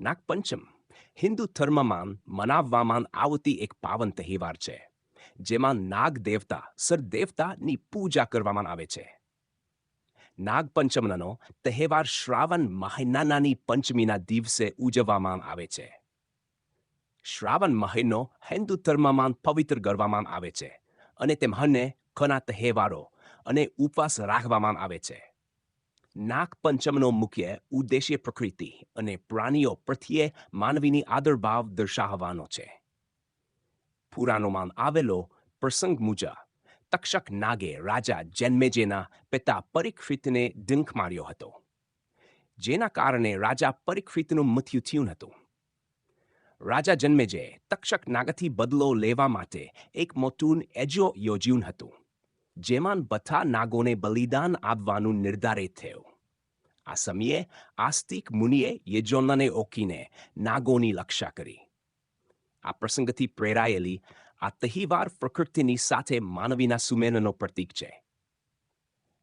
નાગપંચમ હિન્દુ ધર્મમાં મનાવવામાં આવતી એક પાવન તહેવાર છે, જેમાં નાગ દેવતા, સર દેવતાની પૂજા કરવામાં આવે છે. નાગપંચમનો તહેવાર શ્રાવણ મહિનાની પંચમીના દિવસે ઉજવવામાં આવે છે. શ્રાવણ મહિનો હિન્દુ ધર્મમાં પવિત્ર ગણવામાં આવે છે અને તેમને ઘણા તહેવારો અને ઉપવાસ રાખવામાં આવે છે. નાગપંચમનો મુખ્ય ઉદ્દેશ્ય પ્રકૃતિ અને પ્રાણીઓ પ્રત્યે માનવીની આદરભાવ દર્શાવવાનો છે. પુરાણોમાં આવેલો પ્રસંગ મુજબ, તક્ષક નાગે રાજા જન્મેજેના પિતા પરીક્ષિતને ડિંખ માર્યો હતો, જેના કારણે રાજા પરીક્ષિતનું મૃત્યુ થયું હતું. રાજા જન્મેજે તક્ષક નાગથી બદલો લેવા માટે એક મોટું એજો યોજ્યું હતું, જેમાં બધા નાગોને બલિદાન આપવાનું નિર્ધારિત થયું. આ સમયે આસ્તિક મુનિએ યજોનને ઓકીને નાગોની રક્ષા કરી. આ પ્રસંગથી પ્રેરાયેલી આ તહેવાર પ્રકૃતિની સાથે માનવીના સુમેનનો પ્રતીક છે.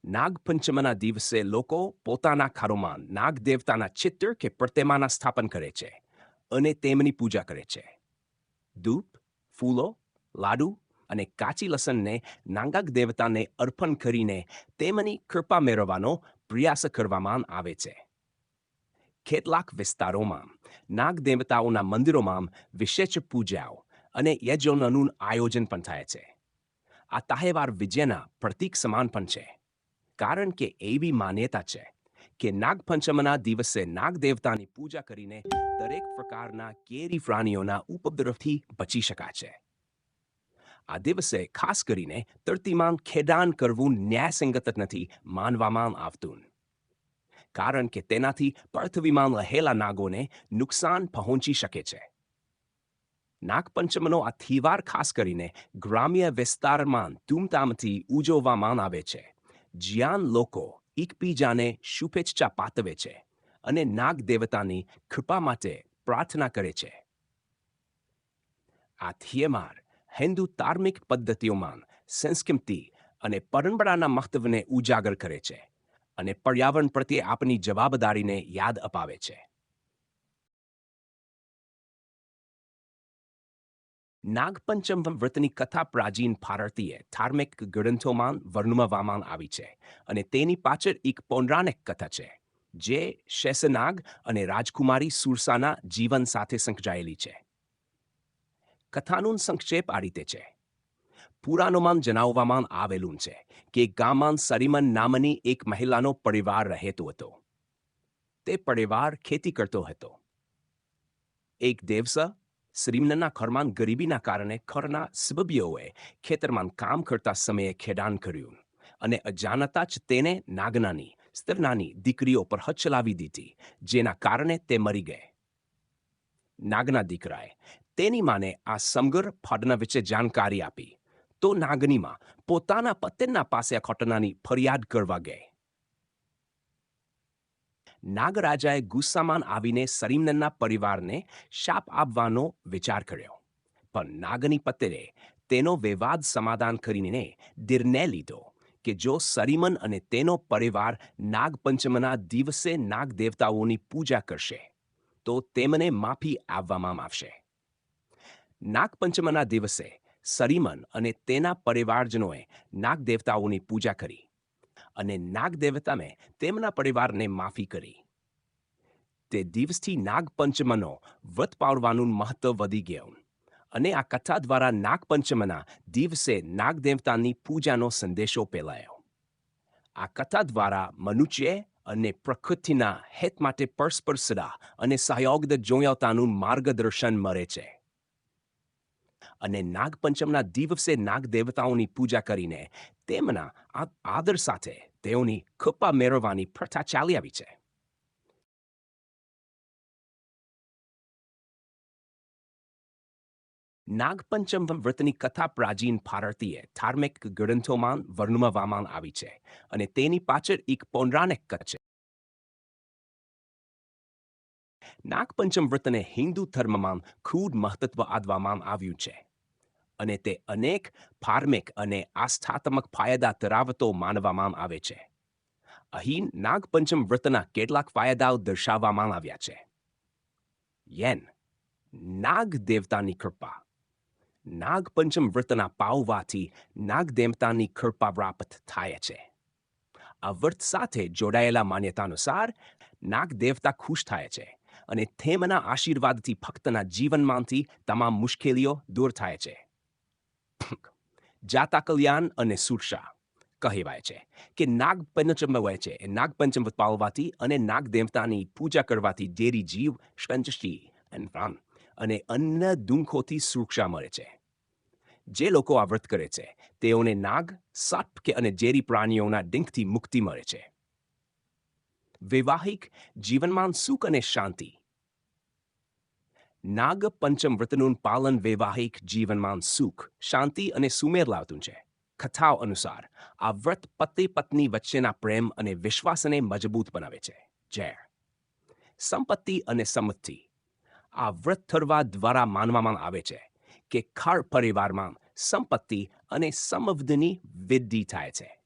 નાગપંચમના દિવસે લોકો પોતાના ઘરોમાં નાગ દેવતાના ચિત્ર કે પ્રતિમાના સ્થાપન કરે છે અને તેમની પૂજા કરે છે. ધૂપ ફૂલો, લાડુ અને કાચી લસણને નાગાગ દેવતાને અર્પણ કરીને તેમની કૃપા મેળવવાનો પ્રયાસ કરવામાં આવે છે. કેટલાક વિસ્તારોમાં નાગ દેવતાઓના મંદિરોમાં વિશેષ પૂજાઓ અને યજ્ઞોનું આયોજન પણ થાય છે. આ તાહેવાર વિજયના પ્રતીક સમાન પણ છે. કારણ કે એવી માન્યતા છે કે નાગપંચમના દિવસે નાગ દેવતાની પૂજા કરીને દરેક પ્રકારના કેરી પ્રાણીઓના ઉપદ્રવથી બચી શકાશે આ દિવસે ખાસ કરીને તરતીમાન ખેડાણ કરવું ન્યાયસંગત નથી માનવામાં આવતું. કારણ કે તેનાથી પૃથ્વીમાં રહેલા નાગોને નુકસાન પહોંચી શકે છે. નાગપંચમનો આ તહેવાર ખાસ કરીને ગ્રામ્ય વિસ્તારમાં ધૂમધામથી ઉજવવામાં આવે છે. જ્યાં લોકો એકબીજાને શુભેચ્છા પાતવે છે અને નાગ દેવતાની કૃપા માટે પ્રાર્થના કરે છે. આ તહેવાર હિન્દુ ધાર્મિક પદ્ધતિઓમાં સંસ્કૃતિ અને પરંપરાના મહત્વને ઉજાગર કરે છે અને પર્યાવરણ પ્રત્યે આપણી જવાબદારીને યાદ અપાવે છે. નાગપંચમ વ્રતની કથા પ્રાચીન ભારતીય ધાર્મિક ગ્રંથોમાં વર્ણવવામાં આવી છે અને તેની પાછળ એક પૌરાણિક કથા છે, જે શેષનાગ અને રાજકુમારી સુરસાના જીવન સાથે સંકળાયેલી છે. કથાનું સંક્ષેપ આ રીતે છે. પુરાણોમાં જણાવવામાં આવેલું છે કે ગામમાં સરીમન નામની એક મહિલાનો પરિવાર રહેતો હતો. તે પરિવાર ખેતી કરતો હતો. એક દેવસ શ્રીમનના ઘરમાં ગરીબીના કારણે ઘરના સભ્યોએ ખેતરમાં કામ કરતા સમયે ખેડાણ કર્યું અને અજાણતા જ તેને નાગનાની, સ્તરનાની દીકરીઓ પર હચલાવી ચલાવી દીધી, જેના કારણે તે મરી ગઈ. નાગના દીકરાએ તેની માને આ સમગ્ર ફાડના વિશે જાણકારી આપી. તો નાગનીમાં પોતાના પત્નીના પાસે આ ઘટનાની ફરિયાદ કરવા ગઈ. નાગરાજાએ ગુસ્સામાં આવીને સરીમનના પરિવારને શાપ આપવાનો વિચાર કર્યો. પણ નાગની પત્રે તેનો વિવાદ સમાધાન કરીને નિર્ણય લીધો કે જો સરીમન અને તેનો પરિવાર નાગપંચમના દિવસે નાગ દેવતાઓની પૂજા કરશે, તો તેમને માફી આપવામાં આવશે. નાગપંચમના દિવસે સરીમન અને તેના પરિવારજનોએ નાગદેવતાઓની પૂજા કરી અને નાગદેવતાને તેમના પરિવારને માફી કરી. તે દિવસથી નાગપંચમનો વ્રત પાળવાનું મહત્વ વધી ગયું અને આ કથા દ્વારા નાગપંચમના દિવસે નાગદેવતાની પૂજાનો સંદેશો ફેલાયો. આ કથા દ્વારા મનુષ્ય અને પ્રકૃતિના હેત માટે પરસ્પર સદા અને સહયોગ જોયાવતાનું માર્ગદર્શન મળે છે. અને નાગપંચમના દિવસે નાગ દેવતાઓની પૂજા કરીને તેમના આદર સાથે તેઓની કૃપા મેળવવાની પ્રથા ચાલી આવી છે. નાગપંચમ વ્રતની કથા પ્રાચીન ભારતીય ધાર્મિક ગ્રંથોમાં વર્ણવવામાં આવી છે અને તેની પાછળ એક પૌરાણિક કથ છે. નાગપંચમ વ્રતને હિન્દુ ધર્મમાં ખૂબ મહત્વ આપવામાં આવ્યું છે. અને તે અનેક ધાર્મિક અને આસ્થાત્મક ફાયદા ધરાવતો માનવામાં આવે છે. અહીં નાગપંચમ વ્રતના કેટલાક ફાયદાઓ દર્શાવવામાં આવ્યા છે. યેન નાગ દેવતાની કૃપા. નાગપંચમ વ્રતના પાવવાથી નાગદેવતાની કૃપા પ્રાપ્ત થાય છે. આ વ્રત સાથે જોડાયેલા માન્યતા અનુસાર નાગદેવતા ખુશ થાય છે. અને તેમના આશીર્વાદથી ભક્તના જીવનમાંથી તમામ મુશ્કેલીઓ દૂર થાય છે. જાતા કલ્યાણ અને સુરક્ષા કહેવાય છે કે નાગપંચમ હોય છે. નાગપંચમ પાળવાથી અને નાગદેવતાની પૂજા કરવાથી ડેરી જીવ સંચી અને અન્ય દુંખોથી સુરક્ષા મળે છે. જે લોકો આ વ્રત કરે છે, તેઓને નાગ, સપ કે અને ઝેરી પ્રાણીઓના ડિંકથી મુક્તિ મળે છે. વૈવાહિક જીવનમાં સુખ અને શાંતિ. નાગ પંચમ વ્રતનું પાલન વૈવાહિક જીવનમાં સુખ, શાંતિ અને સુમેર લાવતું છે. કથાઓ અનુસાર, આ વ્રત પતિ પત્ની વચ્ચેના પ્રેમ અને વિશ્વાસને મજબૂત બનાવે છે. જય. સંપત્તિ અને સમૃદ્ધિ આ વ્રત થરવા દ્વારા માનવામાં આવે છે કે ખર પરિવારમાં સંપત્તિ અને સમૃદ્ધિની વૃદ્ધિ થાય છે.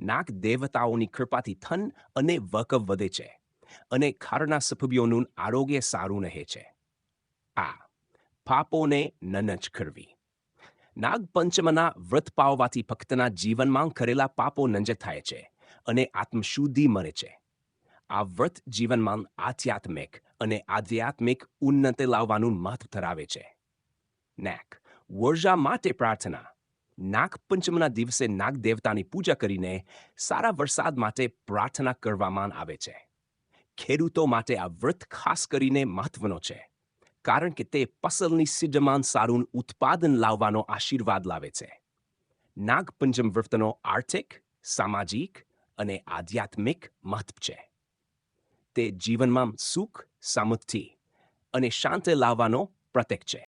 નાગ દેવતાઓની કૃપાથી થન અને વકફ વધે છે અને ખારના સભ્યોનું આરોગ્ય સારું રહે છે. આ, પાપોને નનજ કરવી. નાગપંચમના વ્રત પાવવાથી ભક્તના જીવનમાં કરેલા પાપો નંજ થાય છે અને આત્મશુદ્ધિ મળે છે. આ વ્રત જીવનમાં આધ્યાત્મિક અને આધ્યાત્મિક ઉન્નતિ લાવવાનું મહત્વ ધરાવે છે. નેક વર્ષા માટે પ્રાર્થના. નાગપંચમના દિવસે નાગ દેવતાની પૂજા કરીને સારા વરસાદ માટે પ્રાર્થના કરવામાં આવે છે. ખેડૂતો માટે આ વ્રત ખાસ કરીને મહત્વનો છે, કારણ કે તે ફસલની સિદ્ધમાન સારું ઉત્પાદન લાવવાનો આશીર્વાદ લાવે છે. નાગપંચમ વ્રતનો આર્થિક, સામાજિક અને આધ્યાત્મિક મહત્વ છે. તે જીવનમાં સુખ, સમૃદ્ધિ અને શાંતિ લાવવાનો પ્રતીક છે.